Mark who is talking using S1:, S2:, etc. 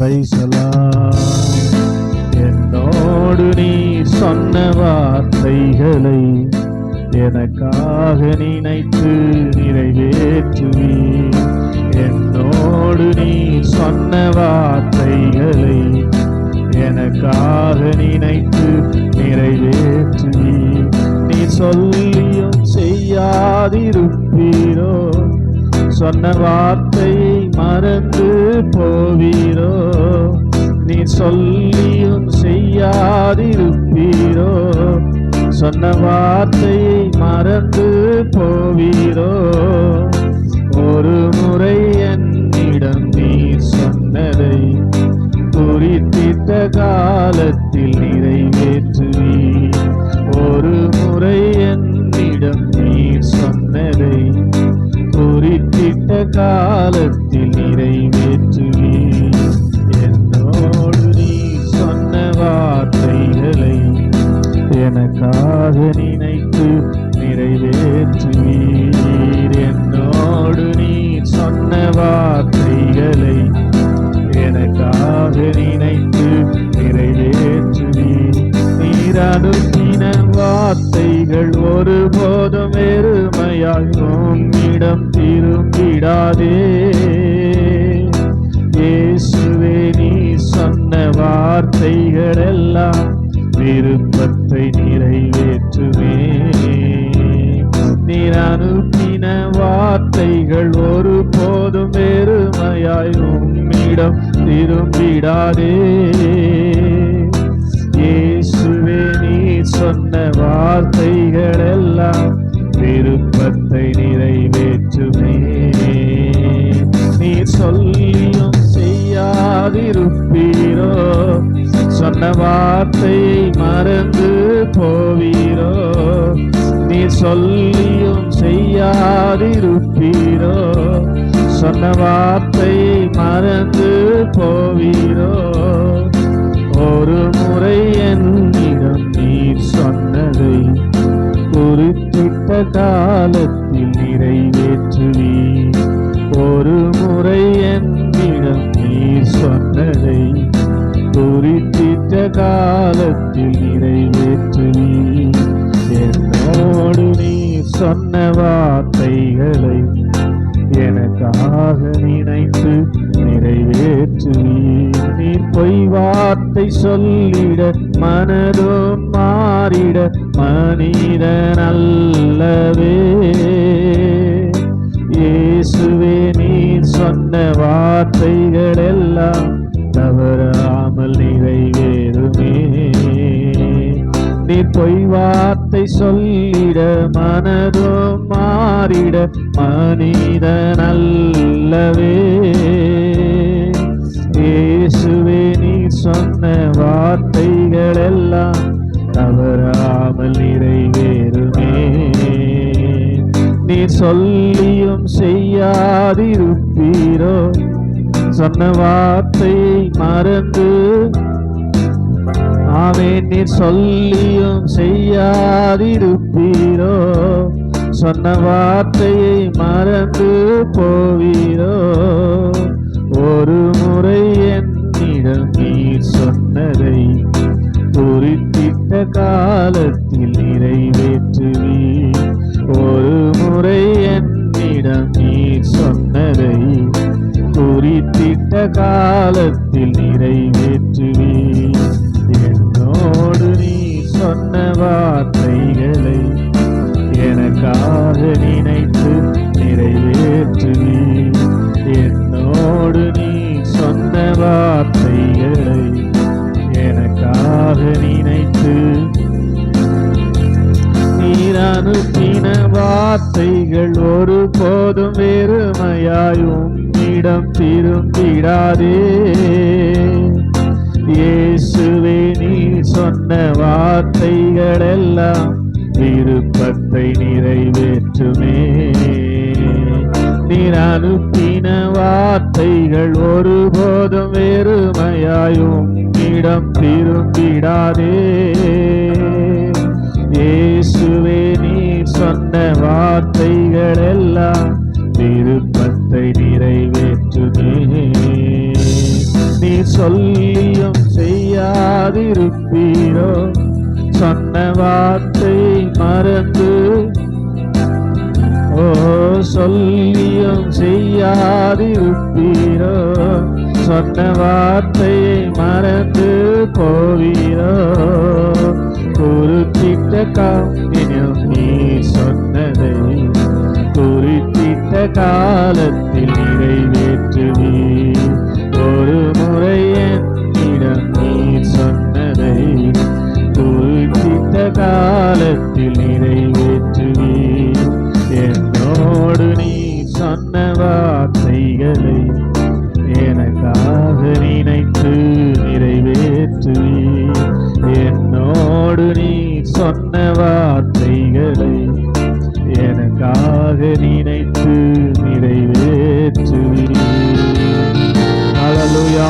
S1: பிரைசலாம் என்னோடு நீ சொன்ன வார்த்தைகளை எனக்காக நினைத்து நிறைவேற்றுவி என்னோடு நீ சொன்ன வார்த்தைகளை எனக்காக நினைத்து நிறைவேற்றுவி நீ சொல்லியும் செய்யாதிருப்பீரோ. சொன்ன வார்த்தையை மறந்து போவீரோ? நீ சொல்லியும் செய்யாதிருப்பீரோ? சொன்ன வார்த்தையை மறந்து போவீரோ? ஒரு முறை என்னிடம் நீ சொன்னதை குறித்திட்ட காலத்தில் நிறைவேற்றுவீ ஒரு முறை என்னிடம் நீ சொன்னதை குறித்திட்ட காலத்தில் ஒரு போதும் வெறுமையாய் உம்மிடம் திரும்பிடாதே. இயேசுவே நீ சொன்ன வார்த்தைகளெல்லாம் விருப்பத்தை நிறைவேற்றுவே நீர் அனுப்பின வார்த்தைகள் ஒரு போதும் வெறுமையாய் உம்மிடம் திரும்பிடாதே. இயேசுவே நீ சொன்ன வார்த்தை விருப்பத்தை நிறைவேற்றுமே. நீ சொல்லியும் செய்யாதிருப்பீரோ? சொன்ன வார்த்தையை மறந்து போவீரோ? நீ சொல்லியும் செய்யாதிருப்பீரோ? சொன்ன வார்த்தை வார்த்தைகளை எனக்காக நினைத்து நிறைவேற்றுவீர். நீ பொய் வார்த்தை சொல்லிட மனதும் மாறிட மனிதன் அல்லவே. இயேசுவே நீ சொன்ன வார்த்தை நீர் பொய் வார்த்தை சொல்லிட மனதும் மாறிட மனிதன் அல்லவே. இயேசுவே நீ சொன்ன வார்த்தைகள் எல்லாம் தவறாமல் நிறைவேறுமே. நீர் சொல்லியும் செய்யாதிருப்பீரோ. சொன்ன வார்த்தையை மறந்து ஆமே நீர் சொல்லியும் செய்யாதிருப்பீரோ சொன்ன வார்த்தையை மறந்து போவீரோ ஒரு முறை என்னிடம் நீர் சொன்னதை குறித்திட்ட காலத்தில் நிறைவேற்றுவி ஒரு முறை என்னிடம் நீர் சொன்னதை குறித்திட்ட காலத்தில் நிறைவேற்றுவி சொன்ன வார்த்தைகளை எனக்காக நினைத்து நிறைவேற்றுவி என்னோடு நீ சொன்ன வார்த்தைகளை எனக்காக நினைத்து நீர் அனுப்பின வார்த்தைகள் ஒரு போதும் வெறுமையாய் இடம் திரும்பிடாதே. இயேசுவே நீ சொன்ன வார்த்தைகள் எல்லாம் விருப்பத்தை நிறைவேற்றுமே. நீர் அனுப்பின வார்த்தைகள் ஒருபோதும் வெறுமையாயும் இடம் திரும்பிடாதே. இயேசுவே நீ சொன்ன வார்த்தைகள் எல்லாம் திருப்பத்தை நிறைவேற்றுமே. சொல்லியும் செய்யாதிருப்பீரோ? சொன்ன வார்த்தை மறந்து ஓ சொல்லியும் செய்யாதிருப்பீரோ? சொன்ன வார்த்தையை மறந்து போவீரோ? குறிப்பிட்ட காமினில் நீ சொன்னதை குறிப்பிட்ட காலத்தில் சொன்ன வார்த்தைகளை எனக்காக நினைத்து நிறைவேற்று அழலுயா